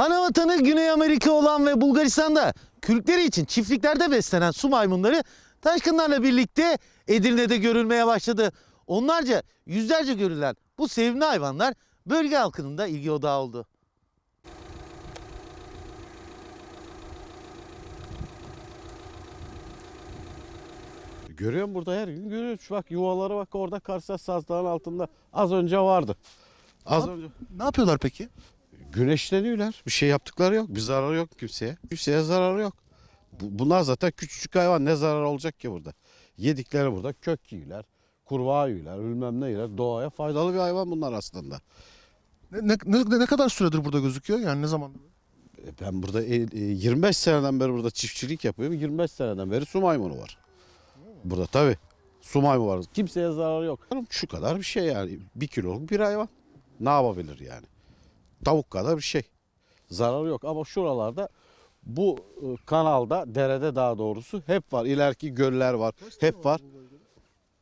Ana vatanı Güney Amerika olan ve Bulgaristan'da kürkleri için çiftliklerde beslenen su maymunları taşkınlarla birlikte Edirne'de görülmeye başladı. Onlarca, yüzlerce görülen bu sevimli hayvanlar bölge halkının da ilgi odağı oldu. Görüyorum burada her gün görüyoruz. Bak yuvaları bak orada karşı sazdağın altında. Az önce vardı. Az önce. Ne yapıyorlar peki? Güneşleniyorlar. Bir şey yaptıkları yok. Bir zararı yok kimseye. Kimseye zararı yok. Bu- Bunlar zaten küçücük hayvan. Ne zarar olacak ki burada? Yedikleri burada kök yiyorlar. Kurbağa yiyorlar. Bilmem ne yiyorlar. Doğaya faydalı bir hayvan bunlar aslında. Ne, ne, ne, kadar süredir burada gözüküyor? Yani ne zaman? E, Ben burada e, e, 25 seneden beri burada çiftçilik yapıyorum. 25 seneden beri su maymunu var. Burada tabii. Su maymunu var. Kimseye zararı yok. Şu kadar bir şey yani. Bir kiloluk bir hayvan. Ne yapabilir yani? Tavuk kadar bir şey. Zararı yok ama şuralarda bu e, kanalda, derede daha doğrusu hep var. İleriki göller var. Hep var.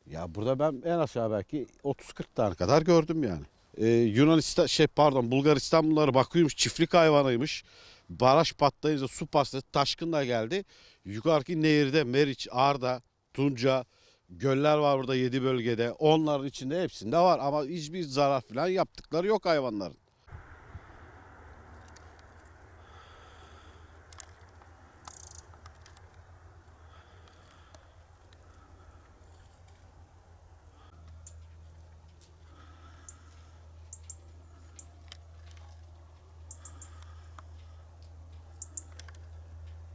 Ya burada ben en aşağı belki 30-40 tane kadar gördüm yani. Ee, Yunanistan şey pardon Bulgaristan bunları bakıyormuş çiftlik hayvanıymış. Baraj patlayınca su patladı taşkınla geldi. Yukarıki nehirde Meriç, Arda, Tunca göller var burada 7 bölgede. Onların içinde hepsinde var ama hiçbir zarar falan yaptıkları yok hayvanların.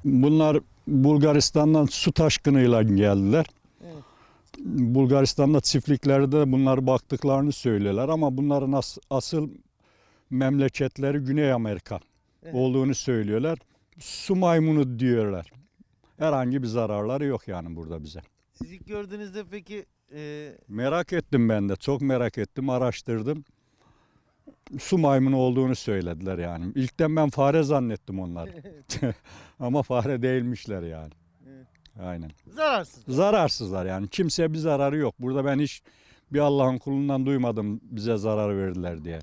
Bunlar Bulgaristan'dan su taşkınıyla geldiler. Bulgaristan'da çiftliklerde bunlar baktıklarını söylüyorlar ama bunların as- asıl memleketleri Güney Amerika olduğunu söylüyorlar. Su maymunu diyorlar. Herhangi bir zararları yok yani burada bize. Siz ilk gördüğünüzde peki e, Merak ettim ben de. Çok merak ettim, araştırdım. Su maymunu olduğunu söylediler yani. İlkten ben fare zannettim onları. Ama fare değilmişler yani. Aynen. zararsız. Zararsızlar yani. Kimseye bir zararı yok. Burada ben hiç bir Allah'ın kulundan duymadım bize zarar verdiler diye.